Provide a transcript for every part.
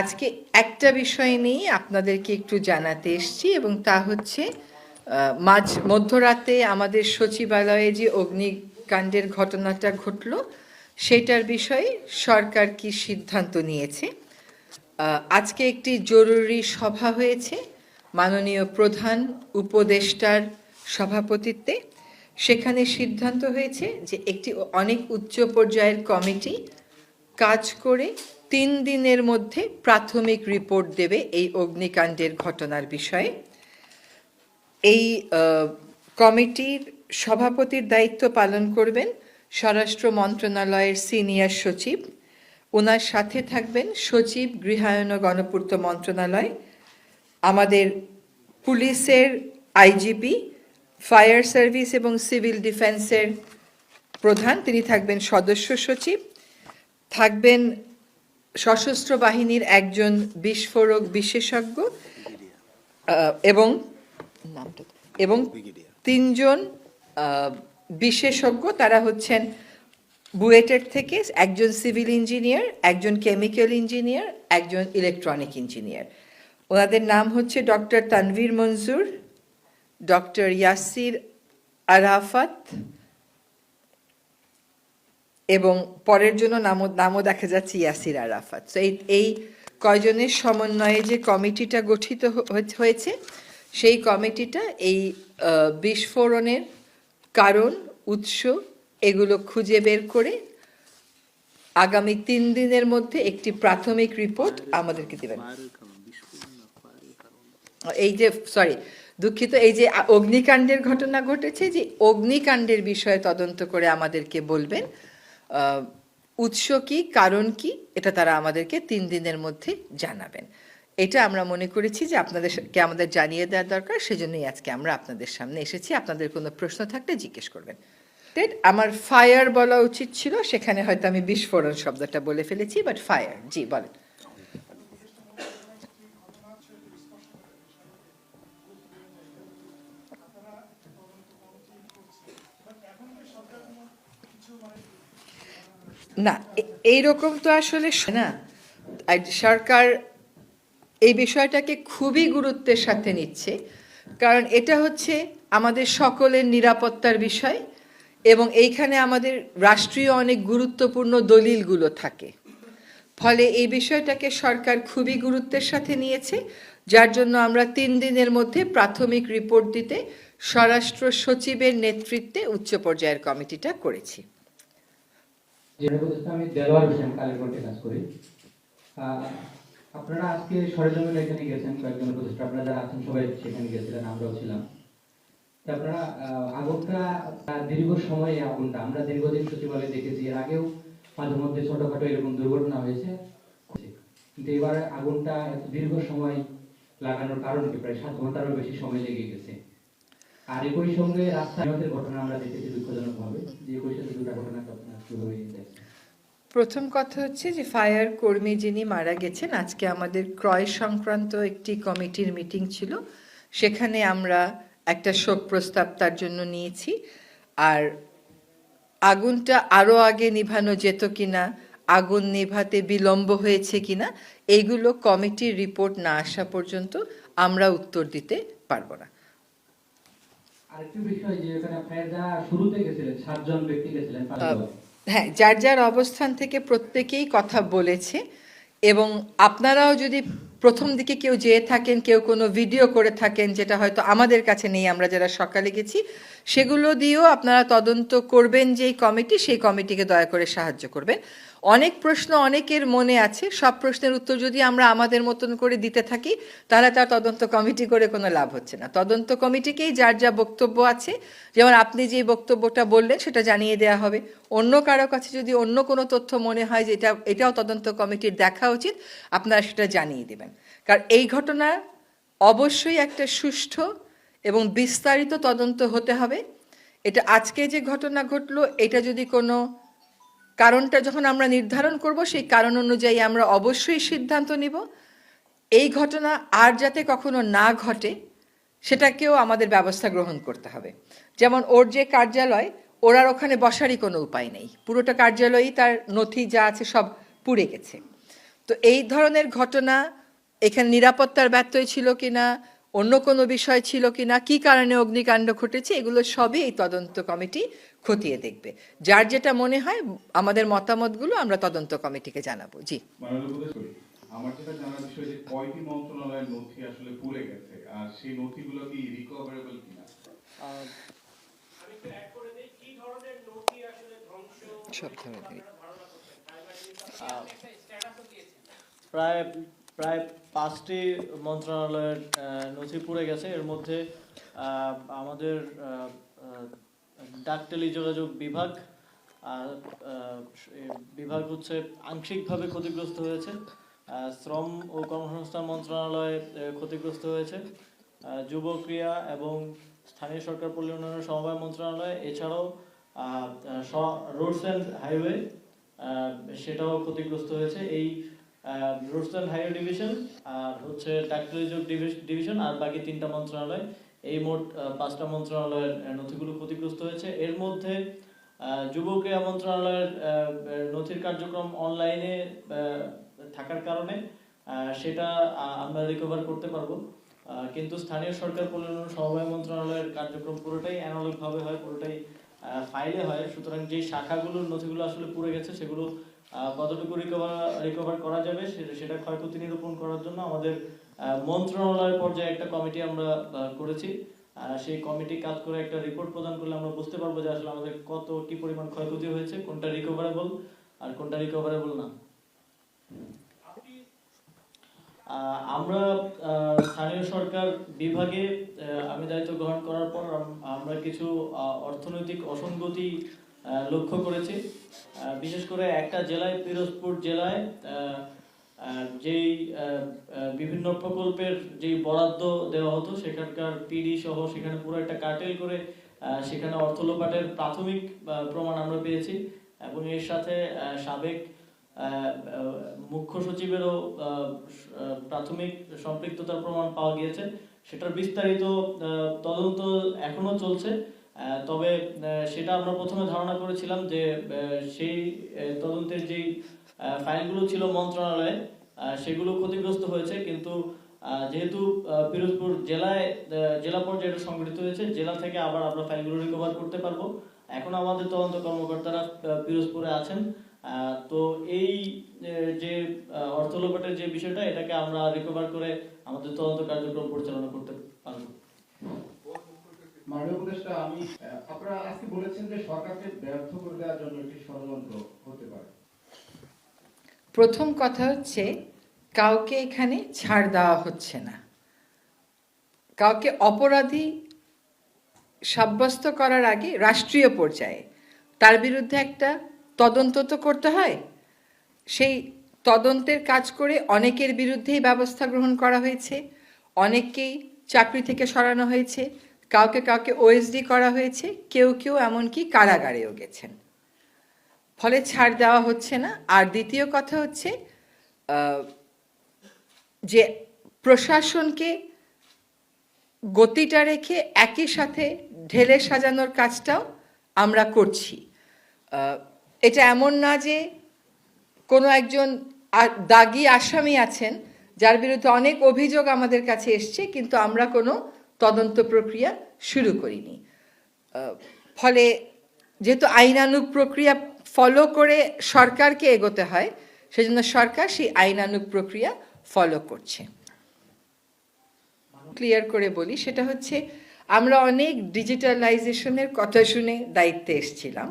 আজকে একটা বিষয় নিয়ে আপনাদেরকে একটু জানাতে এসছি এবং তা হচ্ছে মাঝ মধ্যরাতে আমাদের সচিবালয়ে যে অগ্নিকাণ্ডের ঘটনাটা ঘটলো, সেটার বিষয়ে সরকার কি সিদ্ধান্ত নিয়েছে? আজকে একটি জরুরি সভা হয়েছে, মাননীয় প্রধান উপদেষ্টার সভাপতিত্বে। সেখানে সিদ্ধান্ত হয়েছে যে একটি অনেক উচ্চ পর্যায়ের কমিটি কাজ করে তিন দিনের মধ্যে প্রাথমিক রিপোর্ট দেবে এই অগ্নিকাণ্ডের ঘটনার বিষয়ে। এই কমিটির সভাপতির দায়িত্ব পালন করবেন স্বরাষ্ট্র মন্ত্রণালয়ের সিনিয়র সচিব। ওনার সাথে থাকবেন সচিব গৃহায়ন ও গণপূর্ত মন্ত্রণালয়, আমাদের পুলিশের আইজিপি, ফায়ার সার্ভিস এবং সিভিল ডিফেন্সের প্রধান, তিনি থাকবেন সদস্য সচিব। থাকবেন সশস্ত্র বাহিনীর একজন বিস্ফোরক বিশেষজ্ঞ এবং নামটা এবং তিনজন বিশেষজ্ঞ তারা হচ্ছেন বুয়েটের থেকে একজন সিভিল ইঞ্জিনিয়ার একজন কেমিক্যাল ইঞ্জিনিয়ার একজন ইলেকট্রনিক ইঞ্জিনিয়ার। ওনাদের নাম হচ্ছে ডক্টর তানভীর মঞ্জুর ডক্টর ইয়াসির আরাফাত এবং পরের জন্য নামও নামও দেখা যাচ্ছে ইয়াসির আরাফাত। তো এই এই কয়জনের সমন্বয়ে যে কমিটিটা গঠিত হয়েছে সেই কমিটিটা এই বিস্ফোরণের কারণ, উৎস এগুলো খুঁজে বের করে আগামী তিন দিনের মধ্যে একটি প্রাথমিক রিপোর্ট আমাদেরকে দেবেন। এই যে, সরি, দুঃখিত, এই যে অগ্নিকাণ্ডের ঘটনা ঘটেছে যে অগ্নিকাণ্ডের বিষয়ে তদন্ত করে আমাদেরকে বলবেন। উৎস কি, কারণ কি, এটা তারা আমাদেরকে তিন দিনের মধ্যে জানাবেন। এটা আমরা মনে করেছি যে আপনাদেরকে আমাদের জানিয়ে দেওয়ার দরকার, সেজন্যই আজকে আমরা আপনাদের সামনে এসেছি। আপনাদের কোনো প্রশ্ন থাকলে জিজ্ঞেস করবেন? আমার ফায়ার বলা উচিত ছিল, সেখানে হয়তো আমি বিস্ফোরণ শব্দটা বলে ফেলেছি বাট ফায়ার জি, বলেন। না এইরকম তো আসলে না। সরকার এই বিষয়টাকে খুবই গুরুত্বের সাথে নিচ্ছে। কারণ এটা হচ্ছে আমাদের সকলের নিরাপত্তার বিষয় এবং এইখানে আমাদের রাষ্ট্রীয় অনেক গুরুত্বপূর্ণ দলিলগুলো থাকে। ফলে এই বিষয়টাকে সরকার খুবই গুরুত্বের সাথে নিয়েছে, যার জন্য আমরা তিন দিনের মধ্যে প্রাথমিক রিপোর্ট দিতে স্বরাষ্ট্র সচিবের নেতৃত্বে উচ্চ পর্যায়ের কমিটিটা করেছি। আপনারা আজকে সরেজমিনে এখানে গেছেন, কয়েকজন উপদেষ্টা। আপনারা যারা আছেন, সবাই সেখানে গেছিলেন, আমরাও ছিলাম। আপনারা আগুনটা দীর্ঘ সময়ে আগুনটা আমরা দীর্ঘদিন সচিবালয়ে দেখেছি। এর আগেও মাঝে মধ্যে ছোটখাটো এরকম দুর্ঘটনা হয়েছে। কিন্তু এবার আগুনটা দীর্ঘ সময় লাগানোর কারণ কি প্রায় সাত ঘন্টারও বেশি সময় লেগে গেছে। আর একই সঙ্গে রাস্তায় ঘটনা আমরা দেখেছি দুঃখজনক ভাবে যে একই সাথে দুটা ঘটনা ঘটনা শুরু হয়ে প্রথম কথা হচ্ছে যে ফায়ার কর্মী যিনি মারা গেছেন আজকে আমাদের ক্রয় সংক্রান্ত একটি কমিটির মিটিং ছিল। সেখানে আমরা একটা শোক প্রস্তাব তার জন্য নিয়েছি। আর আগুনটা আরও আগে নিভানো যেত কিনা আগুন নেভাতে বিলম্ব হয়েছে কিনা এইগুলো কমিটির রিপোর্ট না আসা পর্যন্ত আমরা উত্তর দিতে পারব না। আরেকটি বিষয় যে এখানে আপনারা শুরুতে গেছিলেন সাতজন ব্যক্তি গেছিলেন হ্যাঁ যার যার অবস্থান থেকে প্রত্যেকেই কথা বলেছে এবং আপনারাও যদি প্রথম দিকে কেউ যেয়ে থাকেন, কেউ কোনো ভিডিও করে থাকেন যেটা হয়তো আমাদের কাছে নেই, আমরা যারা সকালে গেছি, সেগুলো দিয়েও আপনারা তদন্ত করবেন যেই কমিটি, সেই কমিটিকে দয়া করে সাহায্য করবেন। অনেক প্রশ্ন অনেকের মনে আছে, সব প্রশ্নের উত্তর যদি আমরা আমাদের মতন করে দিতে থাকি, তাহলে তার তদন্ত কমিটি করে কোনো লাভ হচ্ছে না। তদন্ত কমিটিকেই যার যা বক্তব্য আছে, যেমন আপনি যে বক্তব্যটা বললেন, সেটা জানিয়ে দেওয়া হবে। অন্য কারও কাছে যদি অন্য কোনো তথ্য মনে হয় যে এটা, এটাও তদন্ত কমিটির দেখা উচিত, আপনারা সেটা জানিয়ে দেবেন। কারণ এই ঘটনা অবশ্যই একটা সুষ্ঠু এবং বিস্তারিত তদন্ত হতে হবে। এটা আজকে যে ঘটনা ঘটলো, এটা যদি কোনো কারণটা যখন আমরা নির্ধারণ করব, সেই কারণ অনুযায়ী আমরা অবশ্যই সিদ্ধান্ত নিব। এই ঘটনা আর যাতে কখনো না ঘটে, সেটাকেও আমাদের ব্যবস্থা গ্রহণ করতে হবে। যেমন ওর যে কার্যালয় ওর ওখানে বসারই কোনো উপায় নেই। পুরোটা কার্যালয়ই তার নথি যা আছে সব পুড়ে গেছে। তো এই ধরনের ঘটনা এখানে নিরাপত্তার ব্যত্যয় ছিল কিনা অন্য কোনো বিষয় ছিল কিনা কি কারণে অগ্নিকাণ্ড ঘটেছে এগুলো সবই এই তদন্ত কমিটি খতিয়ে দেখবে। যার যেটা মনে হয় আমাদের মতামতগুলো আমরা তদন্ত কমিটিকে জানাব। জি। আমার যেটা জানার বিষয় যে কয়টি মন্ত্রণালয়ের নথি আসলে পুড়ে গেছে আর সেই নথিগুলো কি রিকভারেবল কিনা? প্রায় প্রায় পাঁচটি মন্ত্রণালয়ের নথি পুড়ে গেছে। এর মধ্যে আমাদের ডাক টেলিযোগাযোগ বিভাগ বিভাগ হচ্ছে আংশিকভাবে ক্ষতিগ্রস্ত হয়েছে। শ্রম ও কর্মসংস্থান মন্ত্রণালয় ক্ষতিগ্রস্ত হয়েছে। আহ, যুব ক্রিয়া এবং স্থানীয় সরকার পল্লী সমবায় মন্ত্রণালয় এছাড়াও রোডস অ্যান্ড হাইওয়ে সেটাও ক্ষতিগ্রস্ত হয়েছে। এই রোডস অ্যান্ড হাইওয়ে ডিভিশন আর হচ্ছে ডিভিশন আর বাকি তিনটা মন্ত্রণালয়, এই মোট পাঁচটা মন্ত্রণালয়ের নথিগুলো ক্ষতিগ্রস্ত হয়েছে। এর মধ্যে যুব মন্ত্রণালয়ের নথির কার্যক্রম অনলাইনে থাকার কারণে সেটা আমরা রিকভার করতে পারব। কিন্তু স্থানীয় সরকার পরিচালনা সমবায় মন্ত্রণালয়ের কার্যক্রম পুরোটাই অ্যানালগ ভাবে হয়, পুরোটাই ফাইলে হয়। সুতরাং যে শাখাগুলোর নথিগুলো আসলে পুড়ে গেছে, সেগুলো কতটুকু রিকভার রিকভার করা যাবে সেটা ক্ষয়ক্ষতি নিরূপণ করার জন্য আমাদের মন্ত্রণালয় পর্যায়ে একটা কমিটি আমরা করেছি। সেই কমিটি কাজ করে একটা রিপোর্ট প্রদান করলে আমরা বুঝতে পারব যে আসলে আমাদের কত, কি পরিমাণ ক্ষয়ক্ষতি হয়েছে, কোনটা রিকভারেবল আর কোনটা রিকভারেবল না। আমরা স্থানীয় সরকার বিভাগে আমি দায়িত্ব গ্রহণ করার পর আমরা কিছু অর্থনৈতিক অসঙ্গতি লক্ষ্য করেছি। বিশেষ করে একটা জেলায়, পিরোজপুর জেলায় যেই বিভিন্ন প্রকল্পের যেই বরাদ্দ দেওয়া হতো, সেখানকার পিডি সহ সেখানে পুরো একটা কার্টেল করে সেখানে অর্থ লোপাটের প্রাথমিক প্রমাণ আমরা পেয়েছি। এবং এর সাথে সাবেক মুখ্য সচিবেরও প্রাথমিক সম্পৃক্ততার প্রমাণ পাওয়া গিয়েছে। সেটার বিস্তারিত তদন্ত এখনও চলছে। তবে সেটা আমরা প্রথমে ধারণা করেছিলাম যে সেই তদন্তের আহ, ফাইলগুলো ছিল মন্ত্রণালয়ে সেগুলো ক্ষতিগ্রস্ত হয়েছে। কিন্তু যেহেতু পিরোজপুর জেলায় জেলা পর্যায়ে এটা সংগঠিত হয়েছে জেলা থেকে আবার আমরা ফাইলগুলো রিকভার করতে পারব। এখন আমাদের তদন্ত কর্মকর্তারা পিরোজপুরে আছেন। তো এই যে অর্থ লোপাটের যে বিষয়টা এটাকে আমরা রিকভার করে আমাদের তদন্ত কার্যক্রম পরিচালনা করতে পারব। মাননীয় উপদেষ্টা আমি আপনারা আজকে বলেছেন যে সরকারকে ব্যর্থ করে দেওয়ার জন্য একটি ষড়যন্ত্র হতে পারে। প্রথম কথা হচ্ছে কাউকে এখানে ছাড় দেওয়া হচ্ছে না। কাউকে অপরাধী সাব্যস্ত করার আগে রাষ্ট্রীয় পর্যায়ে তার বিরুদ্ধে একটা তদন্ত তো করতে হয়। সেই তদন্তের কাজ করে অনেকের বিরুদ্ধেই ব্যবস্থা গ্রহণ করা হয়েছে। অনেককেই চাকরি থেকে সরানো হয়েছে। কাউকে কাউকে ওএসডি করা হয়েছে। কেউ কেউ এমনকি কারাগারেও গেছেন। ফলে ছাড় দেওয়া হচ্ছে না। আর দ্বিতীয় কথা হচ্ছে যে প্রশাসনকে গতিটা রেখে একই সাথে ঢেলে সাজানোর কাজটাও আমরা করছি। এটা এমন না যে কোনো একজন দাগি আসামি আছেন, যার বিরুদ্ধে অনেক অভিযোগ আমাদের কাছে এসছে, কিন্তু আমরা কোনো তদন্ত প্রক্রিয়া শুরু করিনি। ফলে যেহেতু আইনানুগ প্রক্রিয়া ফলো করে সরকারকে এগোতে হয়, সেজন্য সরকার সেই আইনানুগ প্রক্রিয়া ফলো করছে। ক্লিয়ার করে বলি, সেটা হচ্ছে আমরা অনেক ডিজিটালাইজেশনের কথা শুনে দায়িত্বে এসছিলাম।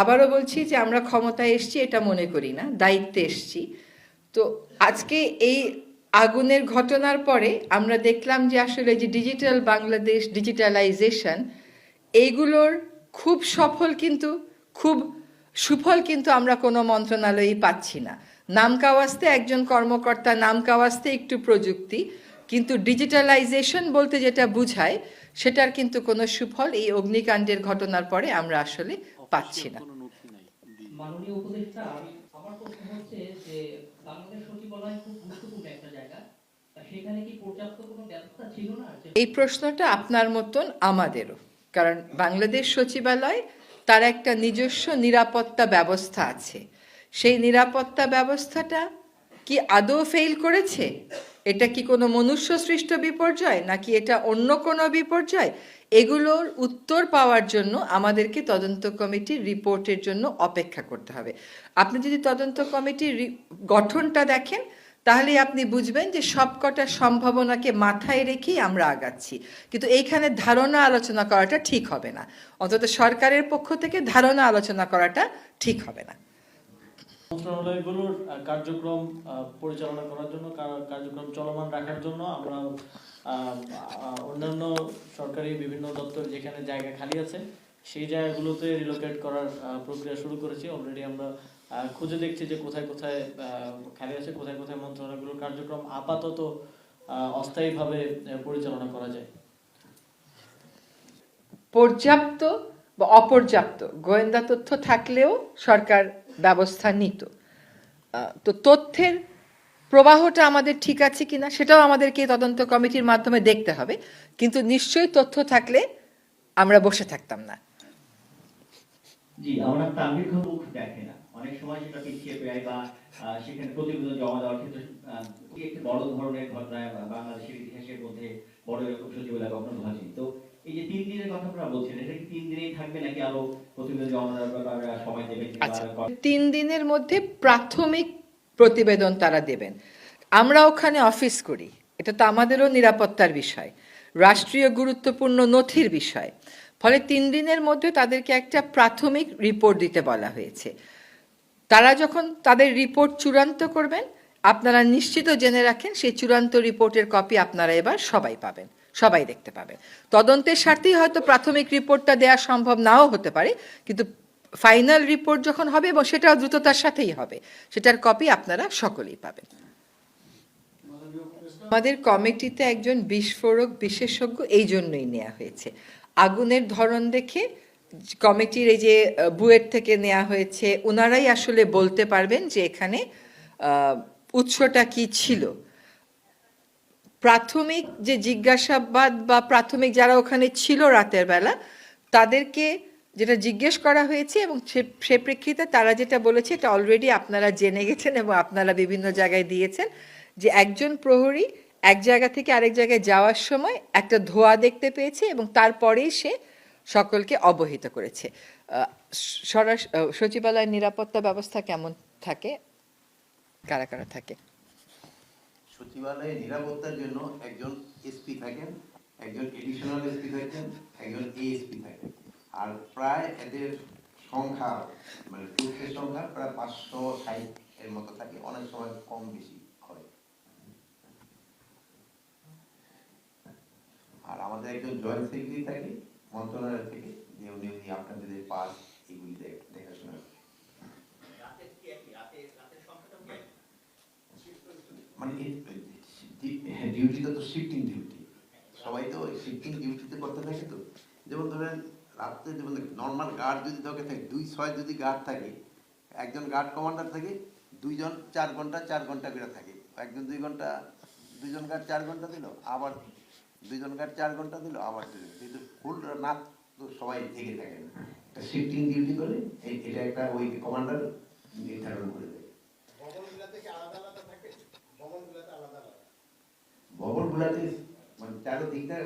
আবারও বলছি যে আমরা ক্ষমতায় এসছি, এটা মনে করি না, দায়িত্বে এসছি। তো আজকে এই আগুনের ঘটনার পরে আমরা দেখলাম যে আসলে যে ডিজিটাল বাংলাদেশ, ডিজিটালাইজেশন, এইগুলোর খুব সফল কিন্তু, খুব সুফল কিন্তু আমরা কোনো মন্ত্রণালয়েই পাচ্ছি না। নাম কাওয়াস্তে একজন কর্মকর্তা, নাম কাওয়াস্তে একটু প্রযুক্তি, কিন্তু ডিজিটালাইজেশন বলতে যেটা বুঝায়, সেটার কিন্তু কোনো সুফল এই অগ্নিকাণ্ডের ঘটনার পরে আমরা আসলে পাচ্ছি না। মাননীয় উপদেষ্টা আমি আমার প্রশ্ন হচ্ছে যে বাংলাদেশ সচিবালয় খুব গুরুত্বপূর্ণ একটা জায়গা। সেখানে কি পর্যাপ্ত কোনো ব্যবস্থা ছিল না? এই প্রশ্নটা আপনার মতন আমাদেরও। কারণ বাংলাদেশ সচিবালয় তার একটা নিজস্ব নিরাপত্তা ব্যবস্থা আছে। সেই নিরাপত্তা ব্যবস্থাটা কি আদৌ ফেল করেছে? এটা কি কোনো মনুষ্য সৃষ্ট বিপর্যয়, নাকি এটা অন্য কোনো বিপর্যয়? এগুলোর উত্তর পাওয়ার জন্য আমাদেরকে তদন্ত কমিটির রিপোর্টের জন্য অপেক্ষা করতে হবে। আপনি যদি তদন্ত কমিটির গঠনটা দেখেন, তাহলে আপনি বুঝবেন যে সবকটা সম্ভাবনাকে মাথায় রেখেই আমরা আগাচ্ছি। কিন্তু এইখানে ধারণা আলোচনা করাটা ঠিক হবে না। অন্তত সরকারের পক্ষ থেকে ধারণা আলোচনা করাটা ঠিক হবে না। মন্ত্রণালয়গুলোর কার্যক্রম পরিচালনা করার জন্য কার্যক্রম চলমান রাখার জন্য আমরা অন্যান্য সরকারি বিভিন্ন দপ্তর যেখানে জায়গা খালি আছে, সেই জায়গাগুলোতে রিলোকেট করার প্রক্রিয়া শুরু করেছি। অলরেডি আমরা খুঁজে দেখছি যে কোথায় কোথায় খালি আছে, কোথায় কোথায় মন্ত্রণালয়গুলোর কার্যক্রম আপাতত অস্থায়ীভাবে পরিচালনা করা যায়। পর্যাপ্ত বা অপর্যাপ্ত গোয়েন্দা তথ্য থাকলেও সরকার ব্যবস্থা নিত। তো তথ্যের প্রবাহটা আমাদের ঠিক আছে কিনা সেটাও আমাদেরকে তদন্ত কমিটির মাধ্যমে দেখতে হবে। কিন্তু নিশ্চয়ই তথ্য থাকলে আমরা বসে থাকতাম না। জি, আমরা মুখ দেখে না। অনেক সময় সেটা পিছিয়ে বা সেখানে প্রতিবেদন জমা দেওয়ার ক্ষেত্রে বড় ধরনের ঘটনায় বাংলাদেশের ইতিহাসের মধ্যে বড় এরকম সচিবালয় কখনো ঘটেনি তো এই যে তিন দিনের কথা আপনারা বলছেন এটা কি তিন দিনেই থাকবে নাকি আরও প্রতিবেদন জমা দেওয়ার সময় দেবেন আচ্ছা তিন দিনের মধ্যে প্রাথমিক প্রতিবেদন তারা দেবেন। আমরা ওখানে অফিস করি। এটা তো আমাদেরও নিরাপত্তার বিষয় রাষ্ট্রীয় গুরুত্বপূর্ণ নথির বিষয়। ফলে তিন দিনের মধ্যে তাদেরকে একটা প্রাথমিক রিপোর্ট দিতে বলা হয়েছে। তারা যখন তাদের রিপোর্ট চূড়ান্ত করবেন আপনারা নিশ্চিত জেনে রাখেন সেই চূড়ান্ত রিপোর্টের কপি আপনারা এবার সবাই পাবেন। সবাই দেখতে পাবে। তদন্তের স্বার্থেই হয়তো প্রাথমিক রিপোর্টটা দেওয়া সম্ভব নাও হতে পারে, কিন্তু ফাইনাল রিপোর্ট যখন হবে এবং সেটাও দ্রুততার সাথেই হবে, সেটার কপি আপনারা সকলেই পাবেন। আমাদের কমিটিতে একজন বিস্ফোরক বিশেষজ্ঞ এই জন্যই নেওয়া হয়েছে। আগুনের ধরন দেখে কমিটির এই যে বুয়েট থেকে নেওয়া হয়েছে ওনারাই আসলে বলতে পারবেন যে এখানে উৎসটা কি ছিল। প্রাথমিক যে জিজ্ঞাসাবাদ বা প্রাথমিক যারা ওখানে ছিল রাতের বেলা, তাদেরকে যেটা জিজ্ঞেস করা হয়েছে এবং সে- প্রেক্ষিতে তারা যেটা বলেছে, এটা অলরেডি আপনারা জেনে গেছেন এবং আপনারা বিভিন্ন জায়গায় দিয়েছেন যে একজন প্রহরী এক জায়গা থেকে আরেক জায়গায় যাওয়ার সময় একটা ধোঁয়া দেখতে পেয়েছে এবং তারপরেই সে সকলকে অবহিত করেছে। সচিবালয়ের নিরাপত্তা ব্যবস্থা কেমন থাকে? কারা কারা থাকে? সচিবালয়ে নিরাপত্তার জন্য একজন এসপি থাকেন, একজন এডিশনাল এসপি থাকেন, একজন এএসপি থাকেন। আর প্রায় এদের সংখ্যা মানে পুরুষের সংখ্যা প্রায় পাঁচশো ষাট এর মতো থাকে, অনেক সময় কম বেশি হয়। আর আমাদের একজন জয়েন্ট সেক্রেটারি থাকে, মন্ত্রণালয় থেকে, যে উনি উনি আপনাদের পাস এগুলি দেখ- দেখাশোনা করেন। মানে ডিউটিটা তো শিফটিং ডিউটি সবাই তো শিফটিং ডিউটিতে করতে থাকে তো। যেমন ধরেন, রাত্রে যেমন নর্মাল গার্ড যদি থাকে থাকে, দুই ছয় যদি গার্ড থাকে, একজন গার্ড কমান্ডার থাকে, দুইজন চার ঘণ্টা চার ঘণ্টা করে থাকে। একজন দুই ঘণ্টা, দুইজন গার্ড চার ঘণ্টা দিল, আবার দুইজন গার্ড চার ঘণ্টা দিল, আবার দুজন কিন্তু ফুল রাত তো সবাই থেকে থাকে না শিফটিং ডিউটি করে এটা একটা ওই কমান্ডার নির্ধারণ করে ভবনগুলাতে মানে চারোদিকটা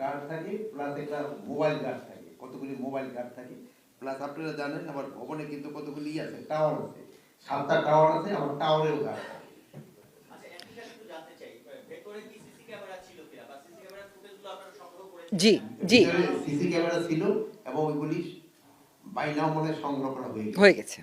গার্ড থাকে প্লাস একটা মোবাইল গার্ড থাকে। কতগুলি মোবাইল গার্ড থাকে প্লাস আপনারা জানেন আমার ভবনে কিন্তু কতগুলি আছে টাওয়ার আছে। সাতটা টাওয়ার আছে আমার টাওয়ারেও গার্ড থাকে। জি জি। সিসি ক্যামেরা ছিল এবং ওইগুলি বাইনাও মনে সংগ্রহ করা হয়ে হয়ে গেছে।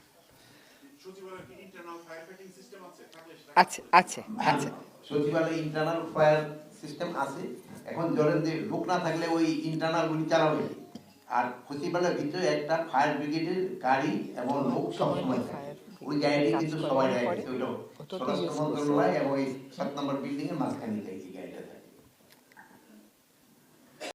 সচিবালয়ের কি ইন্টারনাল ফায়ার ফাইটিং সিস্টেম আছে? থাকলে সেটা আছে আছে আছে। সচিবালয়ে ইন্টারনাল ফায়ার সিস্টেম আছে এখন ধরেন যে লোক না থাকলে ওই ইন্টারনালগুলি চালাবে। আর সচিবালয়ের ভিতরে একটা ফায়ার ব্রিগেডের গাড়ি এবং লোক সবসময় থাকে। ওই গাড়িটি কিন্তু সবাই যায় ওইটা স্বরাষ্ট্র মন্ত্রণালয় এবং ওই সাত নম্বর বিল্ডিং এর মাঝখানে